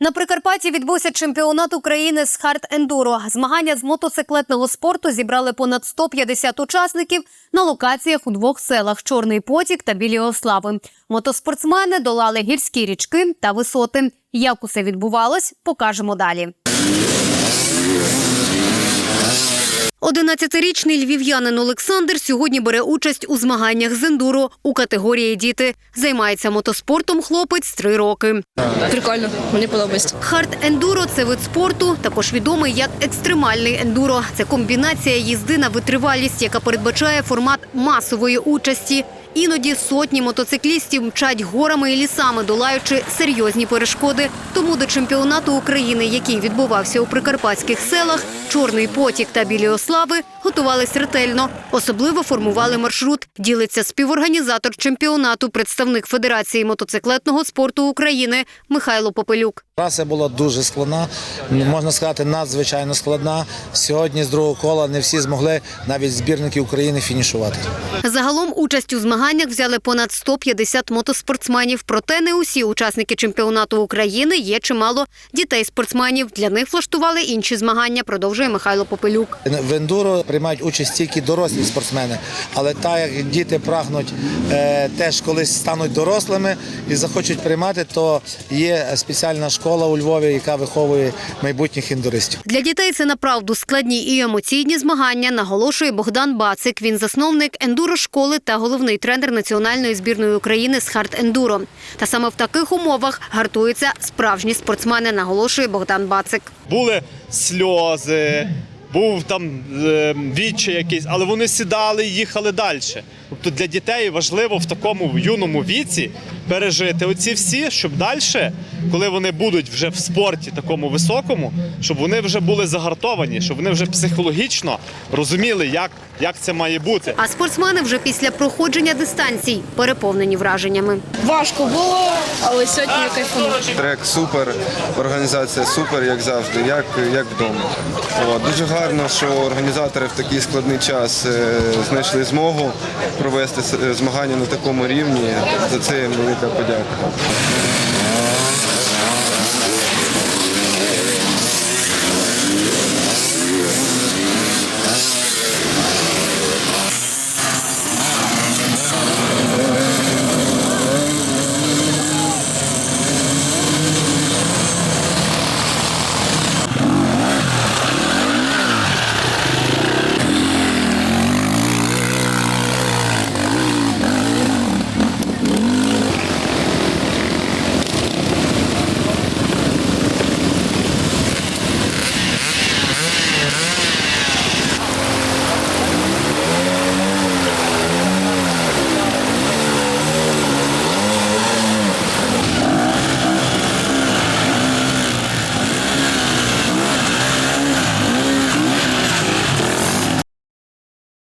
На Прикарпатті відбувся чемпіонат України з хард-ендуро. Змагання з мотоциклетного спорту зібрали понад 150 учасників на локаціях у двох селах Чорний Потік та Біліослави. Мотоспортсмени долали гірські річки та висоти. Як усе відбувалось, покажемо далі. 11-річний львів'янин Олександр сьогодні бере участь у змаганнях з ендуро у категорії діти. Займається мотоспортом хлопець три роки. Прикольно, мені подобається. Хард-ендуро – це вид спорту, також відомий як екстремальний ендуро. Це комбінація їзди на витривалість, яка передбачає формат масової участі. Іноді сотні мотоциклістів мчать горами і лісами, долаючи серйозні перешкоди. Тому до чемпіонату України, який відбувався у прикарпатських селах, Чорний Потік та Біліослави готувались ретельно. Особливо формували маршрут. Ділиться співорганізатор чемпіонату, представник Федерації мотоциклетного спорту України Михайло Попелюк. Траса була дуже складна, можна сказати, надзвичайно складна. Сьогодні з другого кола не всі змогли навіть збірники України фінішувати. Загалом участь у змаганнях взяли понад 150 мотоспортсменів. Проте не усі учасники чемпіонату України є чимало дітей-спортсменів. Для них влаштували інші змагання. Продовжує Михайло Попелюк. В ендуро приймають участь тільки дорослі спортсмени, але так як діти прагнуть е, теж колись стануть дорослими і захочуть приймати, то є спеціальна школа у Львові, яка виховує майбутніх ендуристів. Для дітей це направду складні і емоційні змагання. Наголошує Богдан Бацик. Він засновник ендуро школи та головний тренер національної збірної України з хард-ендуро. Та саме в таких умовах гартуються справжні спортсмени. Наголошує Богдан Бацик. були сльози, був там е, відчай якийсь, але вони сідали і їхали далі. Тобто для дітей важливо в такому юному віці пережити оці всі, щоб далі, коли вони будуть вже в спорті такому високому, щоб вони вже були загартовані, щоб вони вже психологічно розуміли, як, як це має бути. А спортсмени вже після проходження дистанцій переповнені враженнями. Важко було, але сьогодні я кайфанув. Трек супер, організація супер, як завжди, як, як вдома. От. Дуже гарно, що організатори в такий складний час е, знайшли змогу провести змагання на такому рівні. За це їм велика подяка.